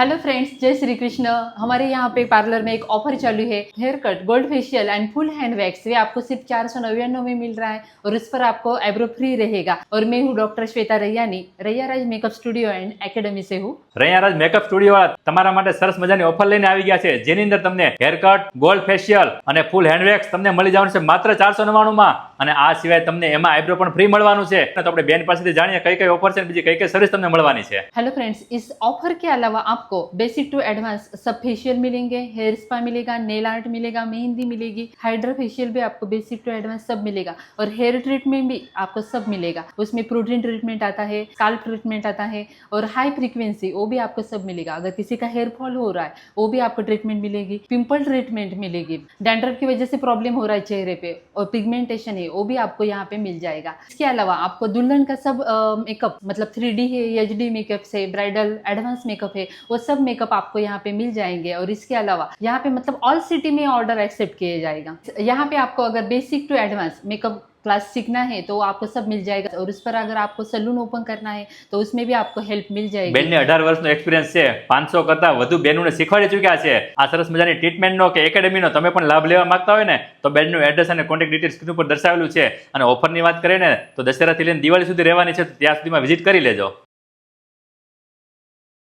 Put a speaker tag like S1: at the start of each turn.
S1: Hello friends जय श्री कृष्ण हमारे यहाँ पे पार्लर में एक ऑफर चालू है hair cut gold facial and full hand wax ये आपको सिर्फ चार सौ नव्याण्णव में मिल रहा है और इस पर आपको आईब्रो फ्री रहेगा और मैं हूँ doctor Shweta Raiyani Raiyaraj makeup studio and academy से हूँ
S2: રૈયારાજ મેકઅપ સ્ટુડિયો વાળા તમારા માટે સરસ મજાની ઓફર લઈને આવી ગયા છે જેની અંદર તમને હેર કટ ગોલ્ડ ફેશિયલ અને ફૂલ હેન્ડવેક્સ તમને મળી જવાનું છે માત્ર ચારસો નવ્વાણુંમાં અને આ સિવાય તમને એમાં આઈબ્રો પણ ફ્રી મળવાનું છે તો આપણે બેન પાસેથી જાણીએ કઈ કઈ ઓફર છે અને બીજી કઈ કઈ સર્વિસ તમને મળવાની છે
S1: हेलो फ्रेंड्स इस ऑफर के अलावा आपको बेसिक टू एडवांस सब फेशियल मिलेंगे हेयर स्पा मिलेगा नेल आर्ट मिलेगा मेहंदी मिलेगी हाइड्रा फेशियल भी आपको बेसिक टू एडवांस सब मिलेगा और हेयर ट्रीटमेंट भी आपको सब मिलेगा उसमें प्रोटीन ट्रीटमेंट आता है स्काल्प ट्रीटमेंट आता है और हाई फ्रीक्वेंसी वो भी आपको सब मिलेगा अगर किसी का हेयर फॉल हो रहा है वो भी आपको ट्रीटमेंट मिलेगी पिंपल ट्रीटमेंट मिलेगी डैंड्रफ की वजह से प्रॉब्लम हो रहा है चेहरे पे और पिगमेंटेशन है वो भी आपको यहाँ पे मिल जाएगा। इसके अलावा आपको दुल्हन का सब मेकअप मतलब थ्री है एच डी मेकअप से ब्राइडल एडवांस मेकअप है, वो सब मेकअप आपको यहाँ पे मिल जाएँगे। और इसके अलावा यहाँ पे मतलब ऑल सिटी में ऑर्डर एक्सेप्ट किया जाएगा। यहाँ पे आपको अगर basic to advance makeup class सीखना है तो आपको सब मिल जाएगा और उस पर अगर आपको सलून ओपन करना है तो उसमें भी आपको हेल्प मिल जाएगी
S2: બેનને અઢાર વર્ષનો એક્સપિરિયન્સ છે પાંચસો કરતા વધુ બહેનોને શીખવાડી ચૂક્યા છે આ સરસ મજાની ટ્રીટમેન્ટનો કે એકેડેમીનો તમે પણ લાભ લેવા માંગતા હોય ને તો બેનનું એડ્રેસ અને કોન્ટેક્ટ ડિટેલ્સ સ્ક્રીન ઉપર દર્શાવેલું છે અને ઓફરની વાત કરીએ ને તો દશેરાથી લઈને દિવાળી સુધી રહેવાની છે તો ત્યાં સુધીમાં વિઝિટ કરી લેજો